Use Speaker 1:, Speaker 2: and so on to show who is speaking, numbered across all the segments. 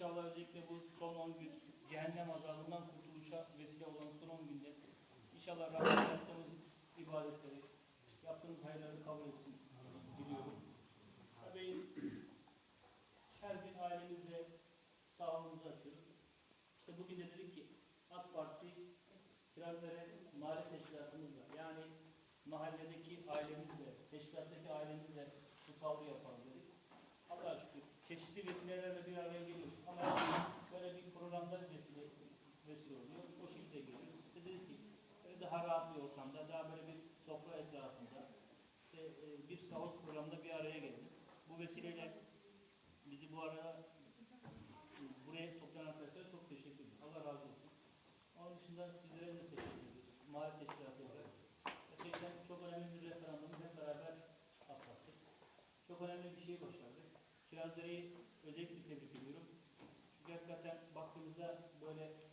Speaker 1: özellikle bu son 10 gün cehennem azabından kurtuluşa vesile olan son 10 günde inşallah Rabbim yaptığımız ibadetleri, yaptığımız hayırları kabul etsin diliyorum. Tabii her gün ailemizle sağlığımızı açıyoruz. İşte bugün de dedik ki AK Parti Kirazları mahalle teşkilatımızla yani mahalledeki ailemizle, teşkilattaki ailemizle bu sahuru yapalım dedik. Allah'a şükür çeşitli vesilelerle bir araya geliyoruz. Ama her gün böyle bir programda vesile, vesile oluyor. O şekilde geliyoruz. İşte dedik ki böyle daha rahat bir ortamda, daha böyle bir sofra etrafında işte, e, bir sahur programında bir araya geldik. Bu vesileyle bizi bu arada buraya toplayan arkadaşlara çok teşekkür ederim. Allah razı olsun. Onun dışında sizlere de teşekkür ediyoruz. Mahalle teşkilatı olarak. Gerçekten çok önemli bir referandumu hep beraber atlattık. Çok önemli bir şey başardık. Kirazdere'yi özellikle tebrik ediyorum. Çünkü hakikaten baktığımızda böyle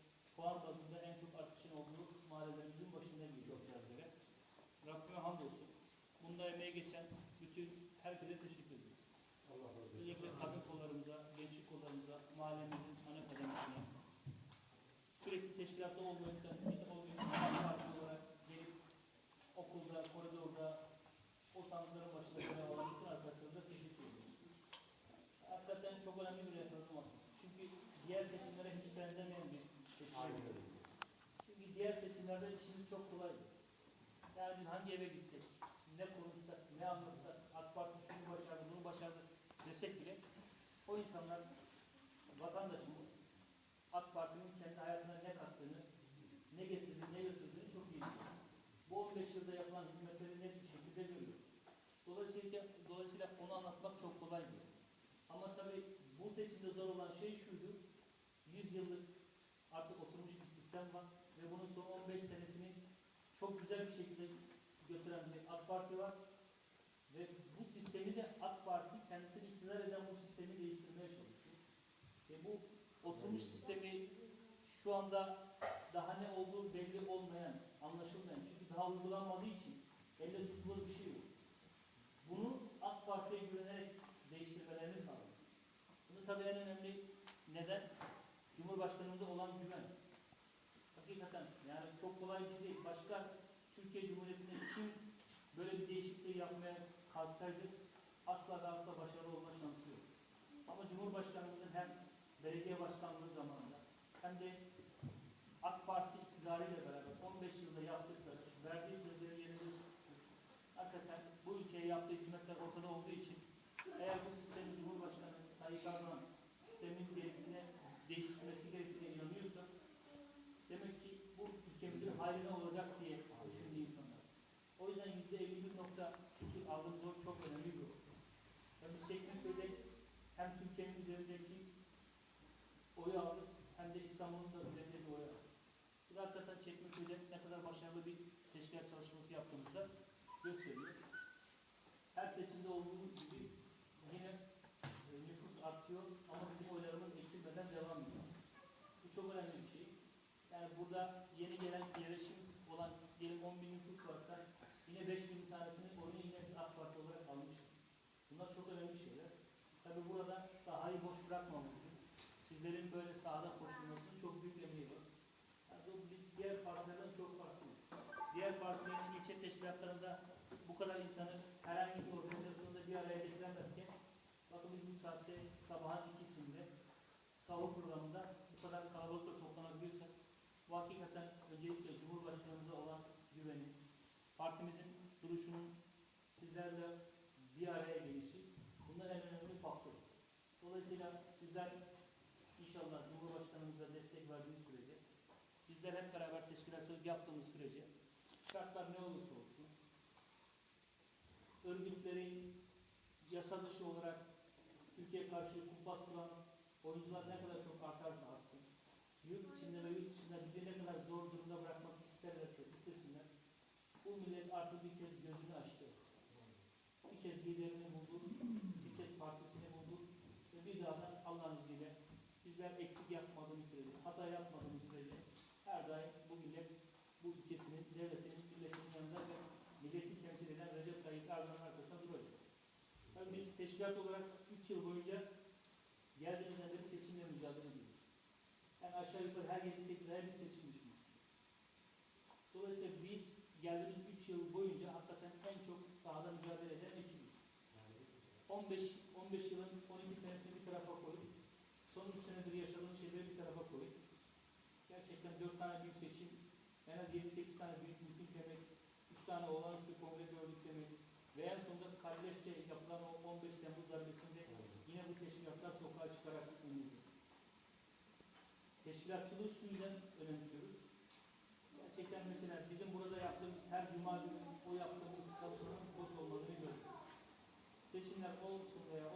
Speaker 1: herkese teşekkür ediyorum.
Speaker 2: Allah razı olsun.
Speaker 1: Özellikle kadın kollarımıza, gençlik kollarımıza, mahallemizin ana kademesine, sürekli teşkilatta olmaktan, işte o gün Parti olarak gelip okulda, koridorda, o sandıkların başında görev alan bütün arkadaşlarımıza teşekkür ediyoruz. Hakikaten çok önemli bir referandum aslında. Çünkü diğer seçimlere hiç benzemeyen bir seçim. Çünkü diğer seçimlerde işimiz çok kolay. Yani biz hangi eve gitsek, ne konuşsak, ne anlatsak, o insanlar, vatandaşımız AK Parti'nin kendi hayatına ne kattığını, ne getirdiğini, ne götürdüğünü çok iyi biliyor. Bu 15 yılda yapılan hizmetleri net bir şekilde görüyor. Dolayısıyla, dolayısıyla onu anlatmak çok kolay değil. Ama tabii bu seçimde zor olan şey şuydu, 100 yıllık artık oturmuş bir sistem var ve bunun son 15 senesini çok güzel bir şekilde götüren bir AK Parti var. Ve bu sistemi de AK Parti kendisini iktidar eden bu sistemi değiştirmeye çalışıyor. Ve bu oturmuş sistemi şu anda daha ne olduğu belli olmayan, anlaşılmayan, çünkü daha uygulanmadığı için elle tutulur bir şey yok. Bunu AK Parti'ye güvenerek değiştirmelerini sağlıyor. Bunu tabii en önemli neden Cumhurbaşkanımıza olan güven. Hakikaten yani çok kolay bir şey değil. Başka Türkiye Cumhuriyeti'nde kim böyle bir değişikliği yapmaya kalksaydı asla ve asla başarılı olma şansı yok. Ama Cumhurbaşkanımızın hem belediye başkanlığı zamanında. Hem de AK Parti iktidarıyla beraber 15 yılda yaptıkları, verdiği sözleri yerine tuttu. Hakikaten bu ülkeye yaptığı hizmetler ortada olduğu için eğer bu sistemi Cumhurbaşkanı Tayyip Erdoğan sistemin gerektiğine değiştirmesi gerektiğine inanıyorsa demek ki bu ülkemizin haline olacak diye düşündü insanlar. O yüzden yüzde 51 nokta küsur aldığımız o çok önemli bir oran. Ve biz Çekmeköy'de hem Türkiye'nin üzerindeki oyu aldık hem de İstanbul'un da üzerindeki oyu aldık. Bu da hakikaten Çekmeköy'de ne kadar başarılı teşkilat çalışması yaptığımızı da gösteriyor. Her seçimde olduğu gibi yine e, nüfus artıyor ama bizim oylarımız eksilmeden devam ediyor. Bu çok önemli bir şey. Yani burada yeni gelen yerleşim olan diyelim 10 bin nüfus varsa yine 5 bin tanesinin oyunu yine bir AK Parti olarak almış. Bunlar çok önemli şeyler. Tabi burada sahayı boş bırakmaması, sizlerin böyle sahada koşulmasının çok büyük emeği var. Yani biz diğer partilerden teşkilatlarında bu kadar insanı herhangi bir organizasyonda bir araya getiremezken bakın biz bu saatte sabahın ikisinde sahur programında bu kadar kalabalıkla toplanabiliyorsak bu hakikaten öncelikle Cumhurbaşkanımıza olan güveni, partimizin duruşunun sizlerle bir araya gelişi bunlar en önemli faktör. Dolayısıyla sizler inşallah Cumhurbaşkanımıza destek verdiğiniz sürece bizler hep beraber teşkilatçılık yaptığımız sürece şartlar ne olursa olsun örgütlerin yasa dışı olarak Türkiye karşı kumpas kuran oyuncular ne kadar çok artarsa artsın, yurt içinde ve yurt dışında bizi ne kadar zor durumda bırakmak isterlerse istesinler, bu millet artık bir kez gözünü açtı. Bir kez liderini buldu, bir kez partisini buldu ve bir daha da Allah'ın izniyle bizler eksik yapmadığımız sürece, hata yapmadığımız sürece her daim bu millet bu ülkesinin, devletinin, teşkilat olarak 3 yıl boyunca geldiğimizden beri seçimle mücadele ediyoruz. aşağı yukarı her 7-8 her bir seçim düşünün. Dolayısıyla biz geldiğimiz 3 yıl boyunca hakikaten en çok sahada mücadele eden ekibiz. 15 15 yılın 12 senesini bir tarafa koyup son 3 senedir yaşadığımız şeyleri bir tarafa koyup gerçekten 4 tane büyük seçim, en az 7-8 tane büyük miting demek, 3 tane olağanüstü kongre gördük demek ve en sonunda kardeşçe yapılan o 15 Temmuz darbesinde yine bu teşkilatlar sokağa çıkarak umuldu. Teşkilatçılığı şu yüzden önemsiyoruz. Gerçekten mesela bizim burada yaptığımız her cuma günü o yaptığımız çalışmanın boş olmadığını gördük. Seçimler olsun veya